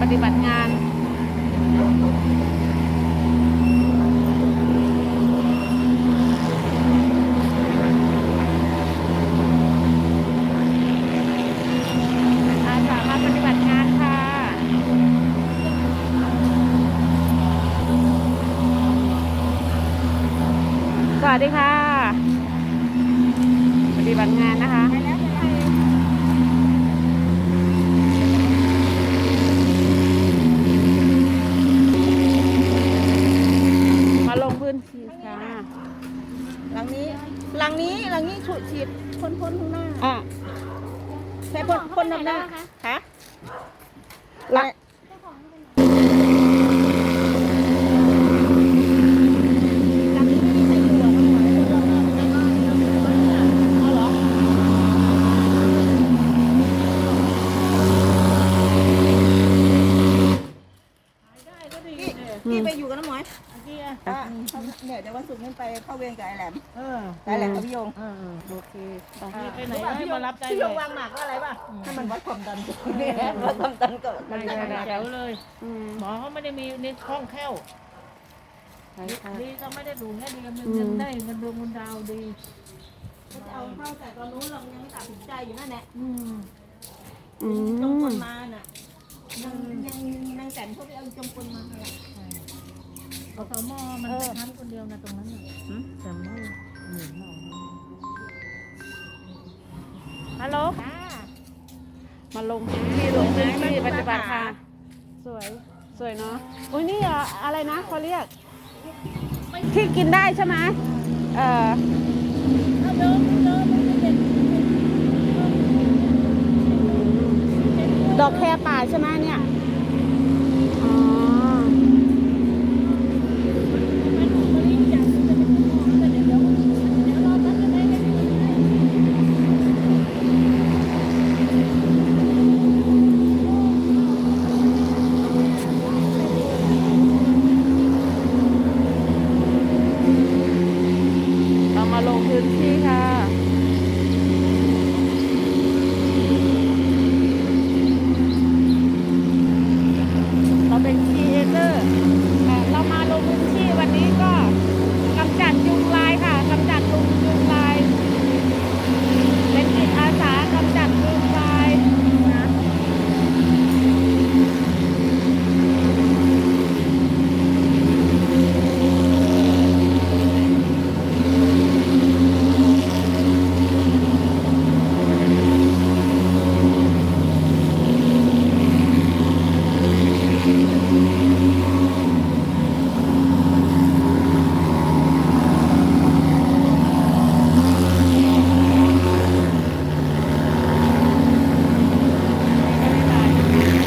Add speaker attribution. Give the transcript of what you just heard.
Speaker 1: ปฏิบัติงานอาสามาปฏิบัติงานค่ะสวัสดีค่ะ ปฏิบัติงานนะคะ มาลงพื้นที่ค่ะ
Speaker 2: หลังนี้หลังนี้หลังนี้ฉุดฉีด พ่นพ่นข้างหน้า
Speaker 1: อะ
Speaker 2: ใช่พ่นพ่นข้างหน้าฮะ
Speaker 1: ละ
Speaker 2: หลังนี้ไม่ใช่อยู่หรอกมันหมายถึงรอบๆแล้วก็แล้วก็เอาเหรอพี่พี่ไปอยู่กับน้ำหมอย อะเนี่ยเดี๋ยววันศุกร์นี้ไปเข้าเวรกับไอ้แหลม
Speaker 3: เออ
Speaker 2: ไอ้แหลมกับพี่ยง
Speaker 3: เออ
Speaker 1: โอเคไป
Speaker 3: ไปไหนให้มารับได้
Speaker 2: พี่
Speaker 3: เลย
Speaker 2: งวางหมากก็อะไรป่ะให้มันวัดความดันก่อนวัดความดันก่อน
Speaker 1: ได้ได้ได้
Speaker 3: แจ๋วเลย
Speaker 1: อืม
Speaker 3: หมอเขาไม่ได้มีในคล่องแคล่ว
Speaker 1: ใช่ค่ะ
Speaker 3: ดีก็ไม่ได้ดูแค่เดือนหนึงยังได้เงินดวงเงินดาวดี
Speaker 2: จะเอาเข้าแต่ตอนนู้นเรายังไม่ตัดสินใจอยู่นั่นแหละ
Speaker 3: อืม
Speaker 1: อื
Speaker 2: จงก
Speaker 1: ม
Speaker 2: ลมาน่ะยังยังนางแสนเขาไปเอาจงกลมาให้อะ
Speaker 3: กสมมันไปทำคนเดีย วนะตรงนั้นน่ะแต่ไม่หนุนเรา
Speaker 1: ฮัลโหลมาลงพื้นที่ลงพื้นที่ปฏิบัติค่ะ สวยสวยเนาะอุ้ยนี่เหรออะไรนะเขาเรียก ที่กินได้ใช่ไหมเออดอกแครป่าใช่ไหมเนี่ย เป็นครีเอเตอร์เรามาลงพื้นที่วันนี้